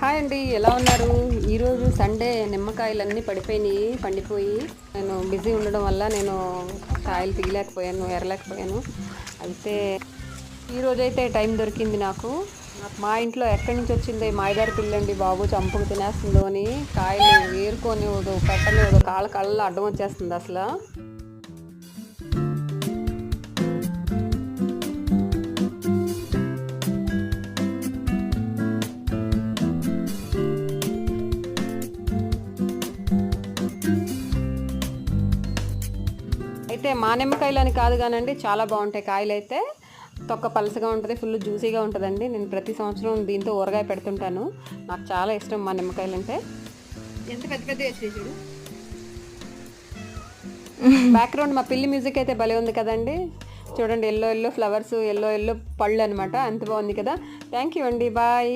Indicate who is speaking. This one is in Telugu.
Speaker 1: హాయ్ అండి ఎలా ఉన్నారు? ఈరోజు సండే నిమ్మకాయలన్నీ పడిపోయినాయి పండిపోయి. నేను బిజీ ఉండడం వల్ల నేను కాయలు తిగలేకపోయాను ఎరలేకపోయాను అయితే ఈరోజు అయితే టైం దొరికింది నాకు. మా ఇంట్లో ఎక్కడి నుంచి వచ్చింది మాయదారి పిల్లండి బాబు చంపుకు తినేస్తుందో అని కాయలు ఏరుకొని పెట్టని కాళ్ళ కళ్ళ అడ్డం వచ్చేస్తుంది అసలు. అయితే మా నిమ్మకాయలు అని కాదు కానండి చాలా బాగుంటాయి కాయలు అయితే తొక్క పలసగా ఉంటుంది ఫుల్ జ్యూసీగా ఉంటుందండి. నేను ప్రతి సంవత్సరం దీంతో ఊరగాయ పెడుతుంటాను. నాకు చాలా ఇష్టం మా నిమ్మకాయలు అంటే ఎంత పెద్ద పెద్ద చూడు. బ్యాక్గ్రౌండ్ మా పిల్లి మ్యూజిక్ అయితే భలే ఉంది కదండి. చూడండి yellow yellow flowers yellow yellow పళ్ళు అనమాట అంత బాగుంది కదా. థ్యాంక్ యూ అండి బాయ్